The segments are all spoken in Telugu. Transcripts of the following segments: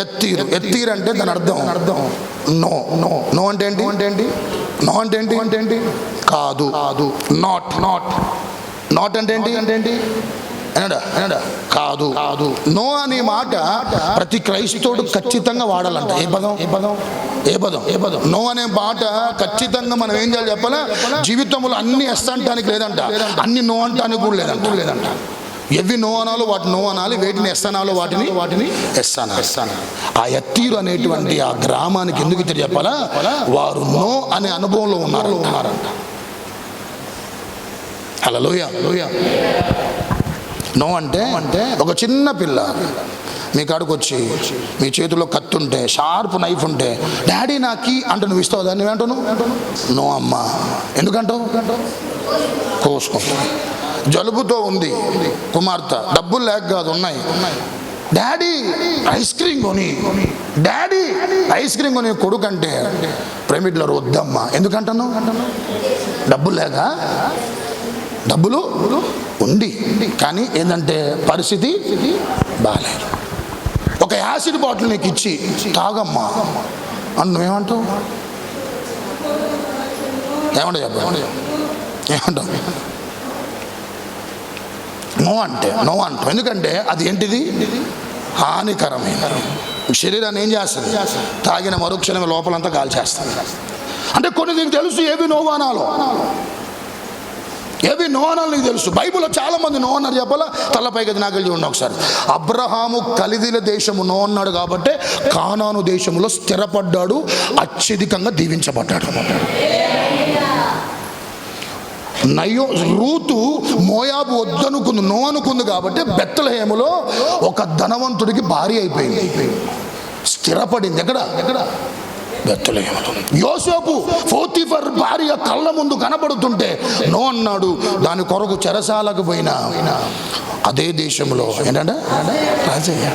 ఎత్తీరు. ఎత్తీరు. అంటే దాని అర్థం. అర్థం. నో. నో. నో అంటే ఏంటి? అంటే ఏంటి? నో అంటే ఏంటి? అంటే ఏంటి? కాదు. కాదు. నాట్. నాట్. నాట్ అంటే ఏంటి? అంటే ఏంటి? ఏనాడా ఏనాడా కాదు. కాదు. నో అనే మాట ప్రతి క్రైస్తవుడు ఖచ్చితంగా వాడాలంట. ఏ పదం? ఏ పదం? ఏ పదం? ఏ పదం? నో అనే మాట ఖచ్చితంగా మనం ఏం చేయాలి చెప్పాలా? జీవితంలో అన్ని ఎస్ అంటానికి లేదంట. అన్ని నో అంటానికి కూడా లేదంట. లేదంట. ఎవి నో అనాలో వాటి నో అనాలి వేటిని ఎస్ అనాలో వాటిని వాటిని ఎస్ అనాలి ఎస్ అనాలి ఆ ఎత్తీరు అనేటువంటి ఆ గ్రామానికి ఎందుకు చెప్పాలా? వారు నో అనే అనుభవంలో ఉన్నారు ఉన్నారంట. అలా లోయ లోయ నో అంటే అంటే ఒక చిన్న పిల్ల. మీ కాడికి వచ్చి మీ చేతిలో కత్తి ఉంటే షార్ప్ నైఫ్ ఉంటే డాడీ నాకి అంటే నువ్వు ఇస్తావు దాన్ని? వెంటను నో అమ్మా. ఎందుకంటావు? కోసుకుంటావు జలుబుతో ఉంది కుమార్తె. డబ్బులు లేక కాదు ఉన్నాయి. డాడీ ఐస్ క్రీమ్ కొని. డాడీ ఐస్ క్రీమ్ కొని కొడుకు అంటే ప్రేమిట్లో వద్దమ్మా. ఎందుకంటాను డబ్బులు లేక? డబ్బులు ఉంది. కానీ ఏంటంటే పరిస్థితి బాగాలేదు ఒక యాసిడ్ బాటిల్ నీకు ఇచ్చి తాగమ్మా. అని నువ్వేమంటావు ఏమంటావు చెప్పు? ఏమంటావు? నో అంటే నో అంటాం ఎందుకంటే అది ఏంటిది? హానికరమైన శరీరాన్ని ఏం చేస్తుంది? తాగిన మరుక్షణమే లోపలంతా కాల్చేస్తుంది. అంటే కొన్ని దీనికి తెలుసు ఏవి నోవానాలో ఏవి నోనల్ నీకు తెలుసు. బైబిల్లో చాలా మంది చెప్పాలా? తలపై గది నాకు చూడండి ఒకసారి. అబ్రహాము కలిదిల దేశము నోన్నాడు కాబట్టి కానాను దేశంలో స్థిరపడ్డాడు అత్యధికంగా దీవించబడ్డాడు. నయో రూతు మోయాబు వద్దనుకుంది నో అనుకుంది కాబట్టి బెత్తలహేములో ఒక ధనవంతుడికి భార్య అయిపోయింది. స్థిరపడింది. ఎక్కడ ఎక్కడ? బెత్తలహేములో యోసేపు ఫోతిఫర్ భార్య కళ్ళ ముందు కనబడుతుంటే నో అన్నాడు దాని కొరకు చెరసాలకు పోయినా. అదే దేశంలో ఏంటంటే? రాజయ్య.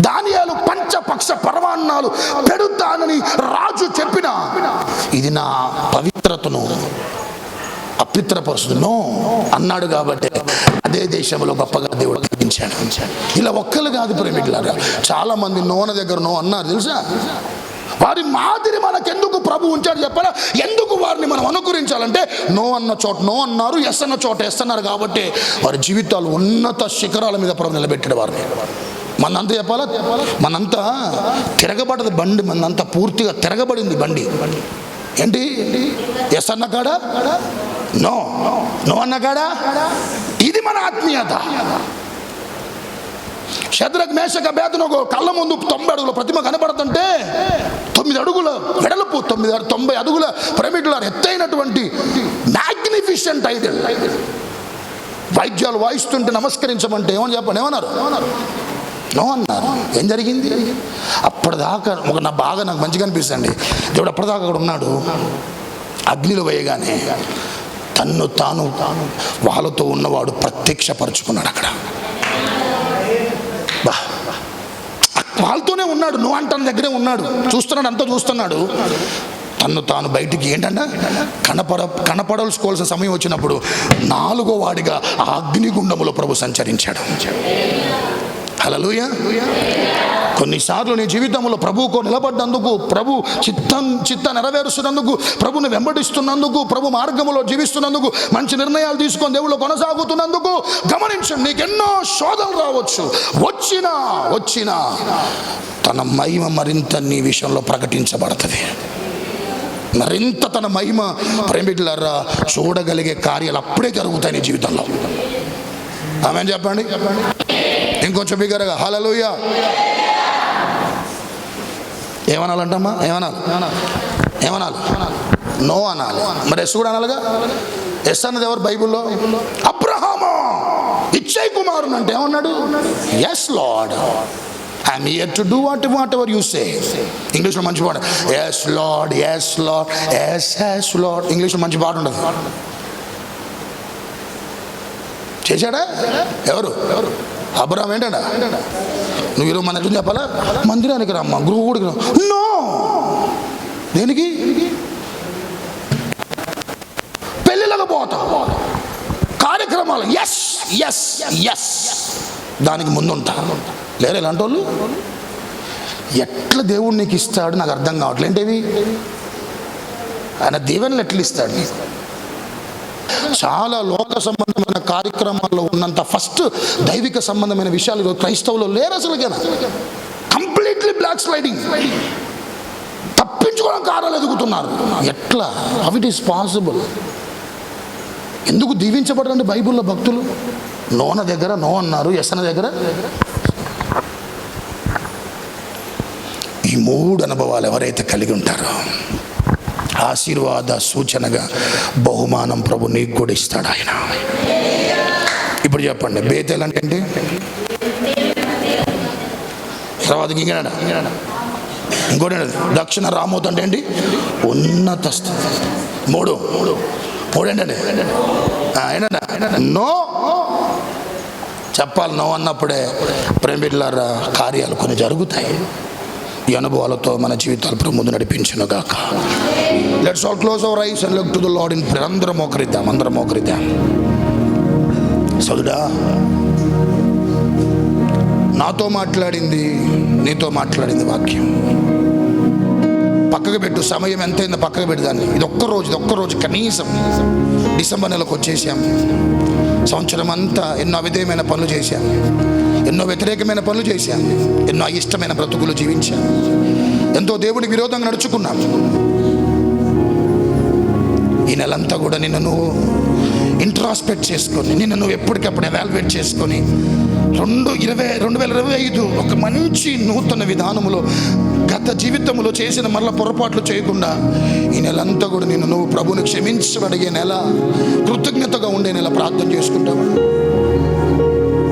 దానియాలు పంచపక్ష పరమాన్నాలు పెడుతానని రాజు చెప్పిన. ఇది నా పవిత్రతను అపిత్రపరుస్తుంది. అన్నాడు కాబట్టి అదే దేశంలో గొప్పగా దేవుడు కలిగించాడు ఇలా ఒక్కరు కాదు ప్రేమికులాగా చాలా మంది నోన దగ్గర నో అన్నారు తెలుసా? వారి మాదిరి మనకెందుకు ప్రభు ఉంచాడు చెప్పాలా? ఎందుకు వారిని మనం అనుకరించాలంటే నో అన్న చోట నో అన్నారు ఎస్ అన్న చోట ఎస్ అన్నారు కాబట్టి వారి జీవితాలు ఉన్నత శిఖరాల మీద ప్రభు నిలబెట్టాడు వారిని. మనంతా చెప్పాలా? మనంతా తిరగబడదు బండి మనంతా పూర్తిగా తిరగబడింది బండి. ఏంటి? ఎస్ అన్న కాడా? నో నో అన్న కాడా? ఇది మన ఆత్మీయత. శద్రక్ మేషక బేతనకు కళ్ళ ముందు తొంభై అడుగుల ప్రతిమ కనబడుతుంటే తొమ్మిది అడుగుల వెడల్పు తొమ్మిది తొంభై అడుగుల పిరమిడ్ల ఎత్తైనటువంటి మ్యాగ్నిఫిషెంట్ ఐడల్ వైద్యాలు వాయిస్తుంటే నమస్కరించమంటే ఏమని చెప్పండి ఏమన్నారు? నో అన్నారు ఏం జరిగింది? అప్పటిదాకా ఒక నా బాగా నాకు మంచిగా అనిపిస్తుంది. దేవుడు అప్పటిదాకా అక్కడ ఉన్నాడు. అగ్నిలో వేయగానే తన్ను తాను వాళ్ళతో ఉన్నవాడు ప్రత్యక్షపరుచుకున్నాడు అక్కడ బా వాళ్ళతోనే ఉన్నాడు నువ్వు అంటాను దగ్గరే ఉన్నాడు చూస్తున్నాడు అంతా చూస్తున్నాడు. తన్ను తాను బయటికి ఏంటన్నా కనపడ కనపడవలసుకోవాల్సిన సమయం వచ్చినప్పుడు నాలుగో వాడిగా ఆ అగ్నిగుండములో ప్రభు సంచరించాడు. హలలుయ కొన్నిసార్లు నీ జీవితంలో ప్రభువుకు నిలబడ్డందుకు ప్రభు చిత్తం చిత్త నెరవేరుస్తున్నందుకు ప్రభుని వెంబడిస్తున్నందుకు ప్రభు మార్గంలో జీవిస్తున్నందుకు మంచి నిర్ణయాలు తీసుకొని దేవుళ్ళు కొనసాగుతున్నందుకు గమనించండి నీకెన్నో శోధనలు రావచ్చు. వచ్చినా వచ్చినా తన మహిమ మరింత నీ విషయంలో ప్రకటించబడుతుంది. మరింత తన మహిమ ప్రేమికులరా చూడగలిగే కార్యాలు అప్పుడే జరుగుతాయి నీ జీవితంలో. ఆమె చెప్పండి చెప్పండి. ఇంకొంచెం బిగ్గరగా. హలలుయ ఏమనాలంటమ్మా? ఏమనాలి? ఏమనాలి? నో అనాలి. మరి ఎస్ కూడా అనాలిగా? ఎస్ అన్నది ఎవరు? బైబుల్లో? అబ్రహామా. ఇచ్చై కుమారుని అంటే ఏమన్నాడు? Yes lord I'm here to do what whatever you say ఇంగ్లీష్లో మంచి పాట. Yes lord yes lord yes yes lord ఇంగ్లీష్లో మంచి పాట ఉండదు. చేశాడా? ఎవరు ఎవరు? అబ్రహం ఏంటంట నువ్వు ఈరోజు మన ఎట్లా చెప్పాలా? మందిరానికి రమ్మా గృహకుడికి రా నో! దేనికి? పెళ్ళిళ్ళకు పోతా. కార్యక్రమాలు. ఎస్ ఎస్ ఎస్ దానికి ముందుంటా. లేరు ఇలాంటి వాళ్ళు ఎట్లా దేవుడు నీకు ఇస్తాడు నాకు అర్థం కావట్లేదు. ఏంటివి? ఆయన దీవెనలు ఎట్లా ఇస్తాడు నీకు? చాలా లోక సంబంధమైన కార్యక్రమాల్లో ఉన్నంత ఫస్ట్ దైవిక సంబంధమైన విషయాలు క్రైస్తవులు లేరు అసలుగా కంప్లీట్లీ బ్లాక్ స్లైడింగ్ తప్పించుకోవడం కారాలు ఎదుగుతున్నారు. ఎట్లా? హౌ ఇట్ ఈస్ పాసిబుల్ ఎందుకు దీవించబడండి బైబిల్లో భక్తులు? నోన దగ్గర నో అన్నారు ఎసన దగ్గర. ఈ మూడు అనుభవాలు ఎవరైతే కలిగి ఉంటారో ఆశీర్వాద సూచనగా బహుమానం ప్రభు నీకు కూడా ఇస్తాడు ఆయన. ఇప్పుడు చెప్పండి బేతేలు అంటే ఏంటి? తర్వాత ఇంకేనా ఇంకోటి దక్షిణ రామోత్ అంటే ఏంటి? ఉన్నత స్థితి. మూడు. మూడు మూడు ఏంటంటే? నో. చెప్పాలి నో అన్నప్పుడే ప్రేమిళ్ళారా కార్యాలు కొన్ని జరుగుతాయి. ఈ అనుభవాలతో మన జీవితాలు ప్రభు ముందు గాక let's all close our eyes and look to the lord in అందరం మోకరిద్దాం అందరం మోకరిద్దాం. సదుడా నాతో మాట్లాడింది నీతో మాట్లాడింది వాక్యం. పక్కకు పెట్టు సమయం ఎంతైందో పక్కకు పెడదాన్ని దాన్ని. ఇది ఒక్క రోజు ఇది ఒక్క రోజు కనీసం. డిసెంబర్ నెలకు వచ్చేసాం. సంవత్సరం అంతా ఎన్నో అవిధేయమైన పనులు చేశాం. ఎన్నో వ్యతిరేకమైన పనులు చేశాం ఎన్నో అయిష్టమైన బ్రతుకులు జీవించాం ఎంతో దేవుడి విరోధంగా నడుచుకున్నాం ఈ నెలంతా కూడా నిన్ను నువ్వు ఇంట్రాస్పెక్ట్ చేసుకొని నిన్ను నువ్వు ఎప్పటికప్పుడు ఎవాల్యుయేట్ చేసుకొని రెండు ఇరవై రెండు వేల ఇరవై ఐదు ఒక మంచి నూతన విధానములో గత జీవితంలో చేసిన మళ్ళీ పొరపాట్లు చేయకుండా ఈ నెలంతా కూడా నిన్ను నువ్వు ప్రభుని క్షమించబడిగే నెల కృతజ్ఞతగా ఉండే నెల ప్రార్థన చేసుకుంటావు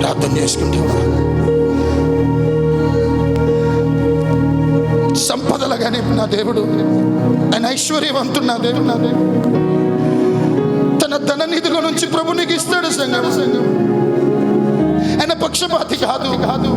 ప్రార్థన చేసుకుంటావా కానీ నా దేవుడు ఆయన ఐశ్వర్యవంతుడు నా దేవుడు నా దేవుడు. తన ధన నిధుల నుంచి ప్రభు నీకు ఇస్తాడు సంఘం. సంఘం ఆయన పక్షపాతి కాదు. కాదు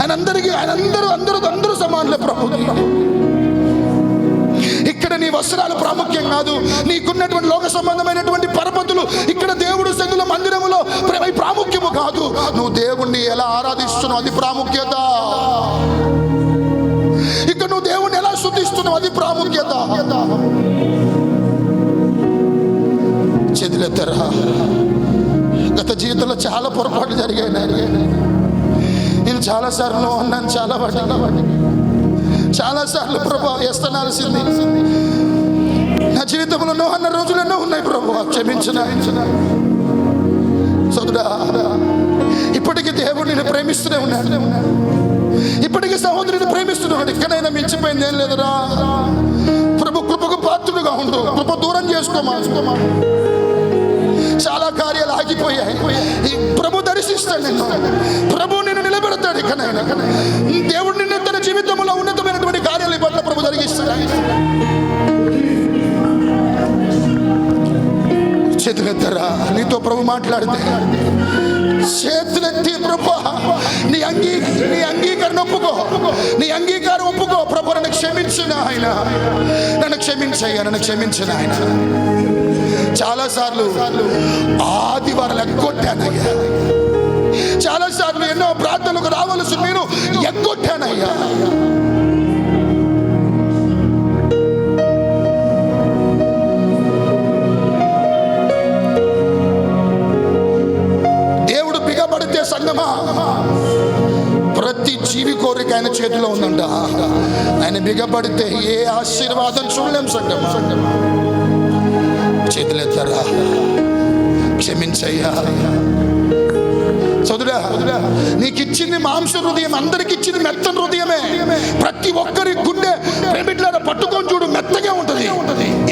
ఆయన అందరికీ ఆయన అందరూ అందరూ అందరూ సమానులే ప్రభు నీ వస్త్రాలు ప్రాముఖ్యం కాదు. నీకున్నటువంటి లోక సంబంధమైనటువంటి పరపతులు ఇక్కడ దేవుడు సంగుల మందిరములో ప్రాముఖ్యము కాదు. నువ్వు దేవుణ్ణి ఎలా ఆరాధిస్తున్నావు? అది ప్రాముఖ్యత. ఇక్కడ నువ్వు దేవుణ్ణి ఎలా శుద్ధిస్తున్నావు? అది ప్రాముఖ్యత. చేతులెత్తరా గత జీవితంలో చాలా పొరపాట్లు జరిగాయి నేను చాలా సార్లు అన్నాను చాలా వాటి చాలా సార్లు ప్రభా వేస్తనాల్సింది నా జీవితంలో నో అన్న రోజులు ఎన్నో ఉన్నాయి ప్రభు. క్షమించిన. సోదరా ఇప్పటికీ దేవుడు నేను ప్రేమిస్తూనే ఉన్నాడు. ఇప్పటికీ సహోదరుని ప్రేమిస్తున్నాడు ఎక్కడైనా మించిపోయింది ఏం లేదురా. ప్రభు కృపకు పాత్రుడుగా ఉండు. కృప దూరం చేసుకోమా చాలా కార్యాలు ఆగిపోయాయి. ఈ ప్రభు దర్శిస్తాడు నిన్ను. ప్రభు నిన్ను నిలబెడతాడు ఇకనైనా దేవుడు నిన్ను తన జీవితంలో ఉన్నతమైనటువంటి కార్యాలు ఈ పట్ల ప్రభు జరిగిస్తాడు చేతులెత్తరా? నీతో ప్రభు మాట్లాడితే. చేతులెత్తి ప్రభు నీ అంగీ నీ అంగీకరణ ఒప్పుకో. నీ అంగీకారం ఒప్పుకో. ప్రభు నన్ను క్షమించిన ఆయన. నన్ను క్షమించయ్యా నన్ను క్షమించిన ఆయన. చాలా సార్లు ఆదివారాలు ఎగ్గొట్టానయ్యా. చాలా సార్లు ఎన్నో ప్రార్థనలకు రావాల్సి నేను ఎగ్గొట్టానయ్యా. ఆయన చేతిలో ఉందంట. ఆయన బిగపడితే ఏ ఆశీర్వాదం చూడలేం సంగమ? చేతులెత్తారా? క్షమించయ్యా. చదురా నీకు ఇచ్చింది మాంస హృదయం అందరికి ఇచ్చింది మెత్తని హృదయమే. ప్రతి ఒక్కరి గుండె ప్రేమిట్ల పట్టుకొని చూడు మెత్తగా ఉంటది.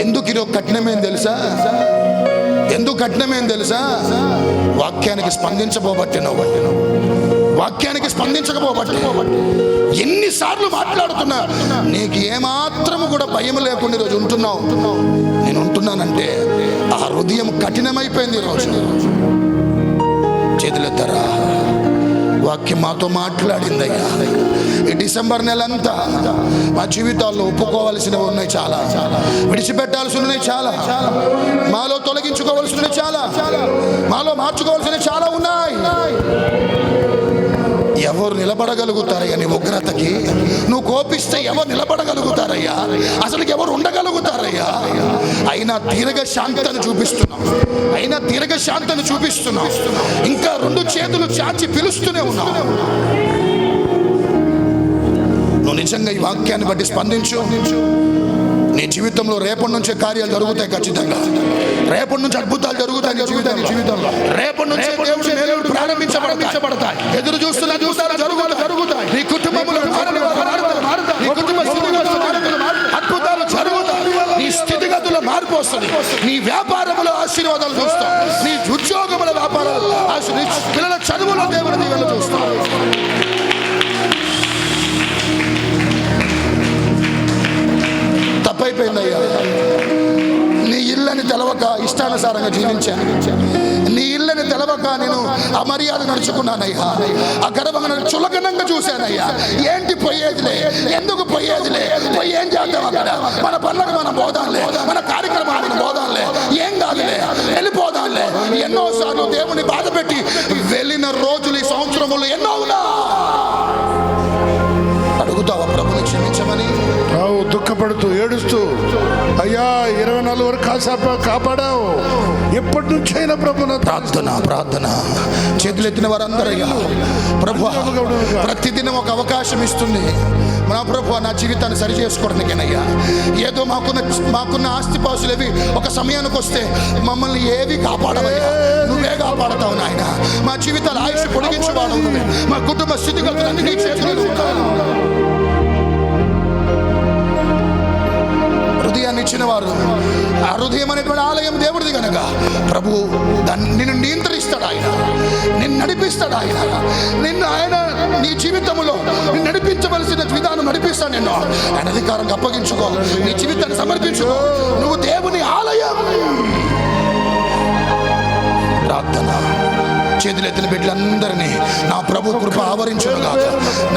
ఎందుకు ఇది కఠినమేం తెలుసా? ఎందుకు కఠినమేం తెలుసా? వాక్యానికి స్పందించబోబట్టి నువ్వు వాక్యానికి స్పందించకపోబట్టి. ఎన్నిసార్లు మాట్లాడుతున్నా నీకు ఏమాత్రము కూడా భయం లేకుండా ఈరోజు ఉంటున్నావు. నేను ఉంటున్నానంటే ఆ హృదయం కఠినమైపోయింది ఈరోజు చేతులెత్తరా వాక్యం మాతో మాట్లాడిందయ్యా. ఈ డిసెంబర్ నెలంతా మా జీవితాల్లో ఒప్పుకోవాల్సినవి ఉన్నాయి చాలా. విడిచిపెట్టాల్సి ఉన్నాయి చాలా. మాలో తొలగించుకోవాల్సినవి చాలా. మాలో మార్చుకోవాల్సినవి చాలా ఉన్నాయి. ఎవరు నిలబడగలుగుతారయ్యా నీ ఉగ్రతకి? నువ్వు కోపిస్తే ఎవరు నిలబడగలుగుతారయ్యా? అసలు ఎవరు ఉండగలుగుతారయ్యా? అయినా తీరగ శాంతను చూపిస్తున్నాం. అయినా తీరగ శాంతను చూపిస్తున్నాం. ఇంకా రెండు చేతులు చాచి పిలుస్తూనే ఉన్నాం. నువ్వు నిజంగా ఈ వాక్యాన్ని బట్టి స్పందించు. నీ జీవితంలో రేపటి నుంచే కార్యాలు జరుగుతాయి ఖచ్చితంగా. రేపటి నుంచి అద్భుతాలు జరుగుతాయి నీ జీవితం జీవితంలో. రేపటి నుంచి దేవుడి ప్రారంభించబడతాయి. ఎదురు చూస్తున్న చూస్తారా జరుగుతాయి. జరుగుతాయి. నీ కుటుంబంలో. నీ కుటుంబ. అద్భుతాలు జరుగుతాయి. నీ స్థితిగతుల మార్పు వస్తుంది. నీ వ్యాపారంలో ఆశీర్వాదాలు చూస్తాం. నీ ఉద్యోగముల వ్యాపారాలు నీ పిల్లల చదువులో దీవెనలు చూస్తాం. తప్పైపోయిందయ్యా తెలవక ఇష్టానుసారంగా జీవించాను. నీ ఇల్లని తెలవక నేను అమర్యాద నడుచుకున్నానయ్యా. ఆ గర్వంగా చులకనంగా చూశానయ్యా. ఏంటి పోయేదిలే? ఎందుకు పోయేదిలే? పోయి ఏం చేద్దాం అక్కడ? మన పనులకు మనం పోదాంలే. మన కార్యక్రమాలు మనం పోదాంలే. ఏం కాదులే. వెళ్ళిపోదాంలే. ఎన్నోసార్లు దేవుని బాధ పెట్టి వెళ్ళిన రోజులు ఈ సంవత్సరములు ఎన్నో ఉన్నా. రావు ఏడుస్తూ అయ్యా ఇరవై నాలుగు వరకు కాసాప కాపాడావు. ఎప్పటి నుంచైనా ప్రభు నా ప్రార్థన ప్రార్థన. చేతులెత్తిన వారందరయ్యా ప్రభు ప్రతిదినం ఒక అవకాశం ఇస్తుంది. నా ప్రభు నా జీవితాన్ని సరి చేసుకోవడానికేనయ్యా. ఏదో మాకున్న మాకున్న ఆస్తిపాసులు ఏవి ఒక సమయానికి వస్తే మమ్మల్ని ఏవి కాపాడవయ్యా. నువ్వే కాపాడతావు నాయన. మా జీవితాలు ఆయుష్ పొడిగించువాడవు మా కుటుంబ స్థితిగతులన్నీ నీ ఇచ్చిన వారు ఆ హృదయం అనేటువంటి ఆలయం దేవుడిది కనుక ప్రభు దాన్ని నిన్ను నియంత్రిస్తాడు ఆయన. నిన్ను నడిపిస్తాడు ఆయన. నిన్ను ఆయన నీ జీవితంలో నిన్ను నడిపించవలసిన విధానం నడిపిస్తాను నిన్ను. ఆయన అధికారం అప్పగించుకో. నీ జీవితాన్ని సమర్పించుకో. నువ్వు దేవుని ఆలయం. ప్రార్థన. చేతులెత్తిన బిడ్డలందరినీ నా ప్రభు కృప ఆవరించునుగాక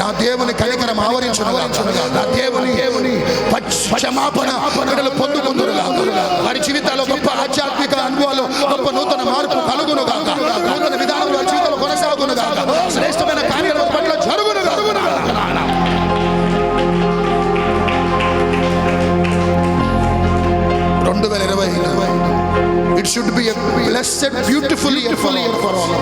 నా దేవుని కనికరం ఆవరించునుగాక నా దేవుని దేవుని క్షమాపణ బిడ్డలు పొందుకుందురుగాక వారి జీవితాల్లో గొప్ప ఆధ్యాత్మిక అనుభవాలు గొప్ప నూతన మార్పు కలుగునుగాక నూతన విధానంలో వారి జీవితంలో కొనసాగునుగాక శ్రేష్టమైన కార్యాల పట్ల జరుగును రెండు వేల ఇరవై it should be a blessed beautiful year for for all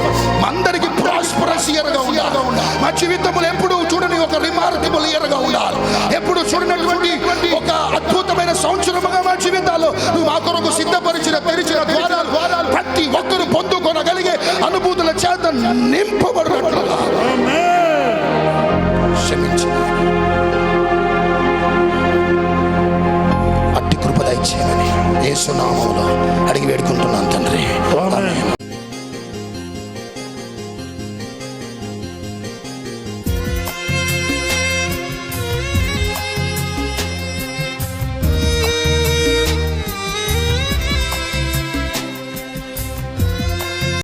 అందరికి ప్రాస్పరస్ ఇయర్గా ఉండాలి. మా జీవితంలో ఎప్పుడు చూడని ఒక రిమార్కబుల్ ఇయర్గా ఉండాలి. ఎప్పుడు చూడనటువంటి ఒక అద్భుతమైన సంవత్సరముగా మా జీవితాల్లో నువ్వు మా కొరకు సిద్ధపరిచిన తెరిచిన ద్వారాలు ద్వారాలు ప్రతి ఒక్కరు పొందుకొనగలిగే అనుభూతుల చేత నింపబడినట్లుగా క్షమించు. అట్టి కృప దయచేయమని యేసునామంలో అడిగి వేడుకుంటున్నాను.